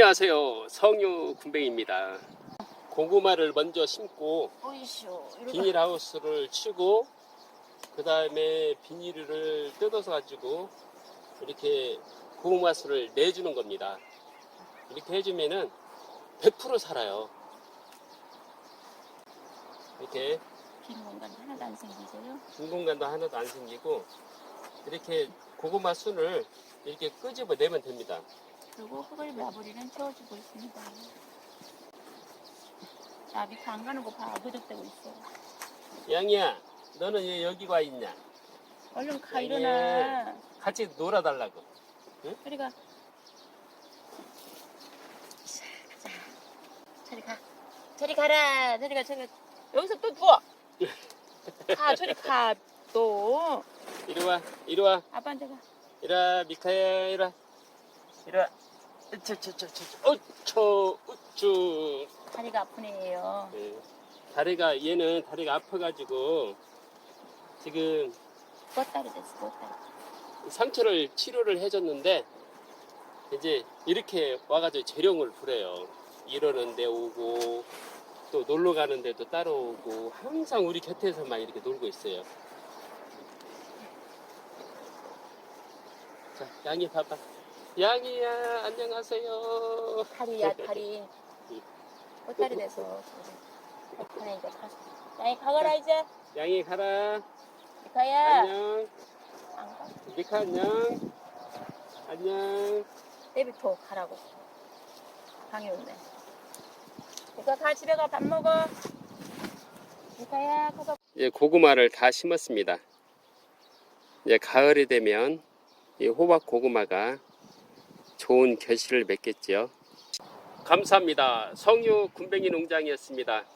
안녕하세요. 성유 군뱅입니다. 고구마를 먼저 심고. 이러다 비닐하우스를 치고 그 다음에 비닐을 뜯어서 가지고 이렇게 고구마 수를 내주는 겁니다. 이렇게 해주면은 100% 살아요. 이렇게 빈 공간 하나도 안 생기세요? 빈 공간도 하나도 안 생기고 이렇게 고구마 순을 이렇게 끄집어 내면 됩니다. 그리고 흙을 마무리는 채워주고 있습니다. 자, 밑에 안 가는 거 봐. 부족되고 있어. 양이야, 너는 왜 여기 와 있냐? 얼른 가, 예. 일어나. 같이 놀아달라고. 저리 가. 자, 가자. 저리 가. 저리 가라. 저리 가, 저리 가. 여기서 또 누워. 가, 저리 가. 또. 이리 와, 이리 와, 아빠한테 가. 이리 와, 미카야, 이리 와. 와. 으쩌쩌쩌쩌, 어쩌, 우쭈. 다리가 아프네요. 예. 다리가, 얘는 다리가 아파가지고 지금 뻗다리 됐어, 뻗다리. 상처를 치료를 해줬는데 이제 이렇게 와가지고 재령을 부려요. 이러는데 오고 또 놀러 가는데도 따라오고 항상 우리 곁에서만 이렇게 놀고 있어요. 자, 양이 봐봐. 양이야, 안녕하세요. 다리야, 다리. 뻗다리 돼서. 그래, 이제 가. 양이 가거라, 이제. 양이 가라. 미카야. 안녕. 안 가. 미카 안녕. 안녕. 내비토 가라고. 방이 없네. 미카 가 집에 가 밥 먹어. 미카야 가서 이제 고구마를 다 심었습니다. 이제 가을이 되면 이 호박 고구마가 좋은 결실을 맺겠지요. 감사합니다. 성유 군뱅이 농장이었습니다.